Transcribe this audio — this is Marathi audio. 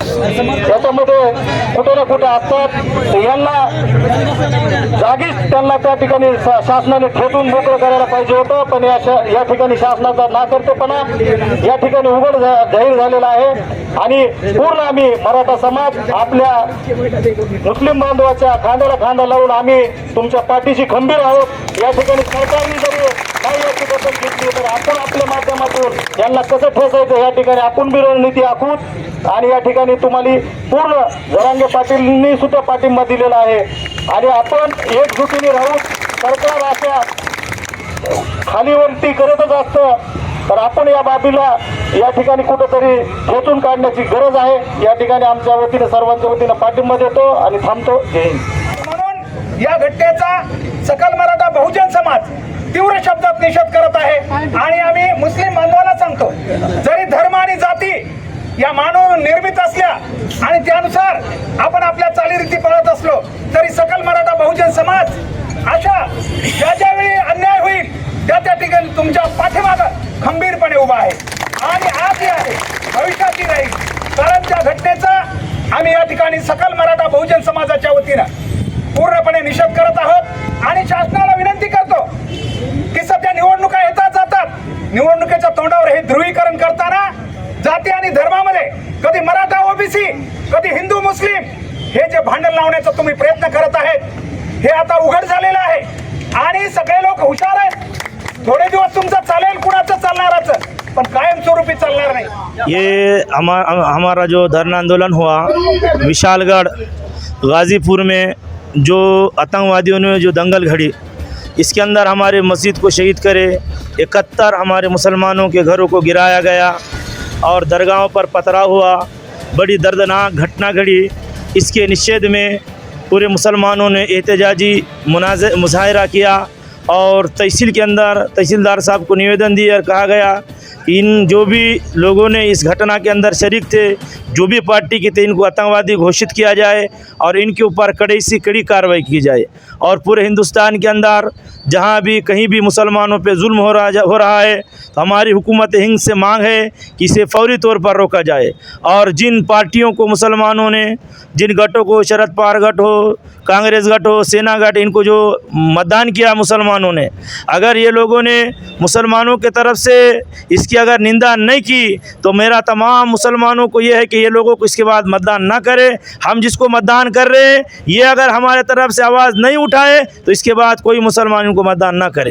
त्याच्यामध्ये कुठे ना कुठे असतात यांना जागीच त्यांना त्या ठिकाणी शा- शासनाने ठेचून मोकळं करायला पाहिजे होतं. पण या शा- या ठिकाणी शासनाचा नाकर्तेपणा या ठिकाणी उघड झा- जाहीर झालेला आहे. आणि पूर्ण आम्ही मराठा समाज आपल्या मुस्लिम बांधवाच्या खांद्याला खांदा लावून आम्ही तुमच्या पाठीशी खंबीर आहोत. या ठिकाणी सरकारने जरी काही याची दखल घेतली तर आपण आपल्या माध्यमातून यांना कसं ठेसायचं या ठिकाणी आपण बी रणनीती आखूत आणि या ठिकाणी तुम्हाला पूर्ण जरांगे पाटीलनी सुद्धा पाठिंबा दिलेला आहे. आणि आपण एकजुटीने राहून सरकार अशा खालीवरती करतच असतं. तर आपण या बाबीला या ठिकाणी कुठंतरी खेचून काढण्याची गरज आहे. या ठिकाणी आमच्या वतीने सर्वांच्या वतीनं पाठिंबा देतो आणि थांबतो. जय हिंद. म्हणून या घटनेचा सकल मराठा बहुजन समाज तीव्र शब्दात निषेध करत आहे. आणि आम्ही मुस्लिम बांधवांना सांगतो जरी धर्म आणि जाती या मानव निर्मित असल्या आणि त्यानुसार आपण आपल्या चालीरीती पळत असलो तरी सकल मराठा बहुजन समाज अशा ज्या ज्या वेळी अन्याय होईल त्या त्या ठिकाणी तुमच्या पाठीमागं खंबीरपणे उभा आहे. आणि आजही आहे भविष्यातही राहील. कारण त्या घटनेचा आम्ही या ठिकाणी सकल मराठा बहुजन समाजाच्या वतीनं पूर्णपणे निषेध करत आहोत. आणि शासना निवडणुकीच्या तोंडावर हे ध्रुवीकरण करताना जाती आणि धर्मामध्ये कधी मराठा ओबीसी कधी हिंदू मुस्लिम हे जे भांडण लावण्याचा तुम्ही प्रयत्न करत आहेत हे आता उघड झालेलं आहे. आणि सगळे लोक हुशार आहेत. थोडे दिवस तुमचं चालेल कुणाचं चालणारच पण कायमस्वरूपी चालणार नाही. ये हमारा हमारा जो धरना आंदोलन हुआ विशालगढ़ गाज़ीपुर में जो आतंकवादियों ने जो दंगल घड़ी اس کے اندر ہمارے مسجد کو شہید کرے، اکہتر ہمارے مسلمانوں کے گھروں کو گرایا گیا اور درگاہوں پر پترا ہوا، بڑی دردناک گھٹنا گھڑی۔ اس کے نشید میں پورے مسلمانوں نے احتجاجی مناظر مظاہرہ کیا۔ اور تحصیل کے اندر تحصیلدار صاحب کو نویدن دی اور کہا گیا کہ ان جو بھی لوگوں نے اس گھٹنا کے اندر شریک تھے، جو بھی پارٹی کے تھے ان کو آتنکوادی گھوشت کیا جائے اور ان کے اوپر کڑی سی کڑی کارروائی کی جائے۔ اور پورے ہندوستان کے اندر جہاں بھی کہیں بھی مسلمانوں پہ ظلم ہو رہا ہو رہا ہے، تو ہماری حکومت ہند سے مانگ ہے کہ اسے فوری طور پر روکا جائے۔ اور جن پارٹیوں کو مسلمانوں نے، جن گٹوں کو شرد پار گٹ ہو، کانگریس گٹ ہو، سینا گھٹ ان کو جو متدان کیا مسلمان مسلمانوں نے۔ اگر یہ لوگوں نے مسلمانوں کی طرف سے اس کی اگر نندا نہیں کی، تو میرا تمام مسلمانوں کو یہ ہے کہ یہ لوگوں کو اس کے بعد متدان نہ کرے ہم جس کو متدان کر رہے ہیں، یہ اگر ہمارے طرف سے آواز نہیں اٹھائے، تو اس کے بعد کوئی مسلمانوں کو متدان نہ کرے۔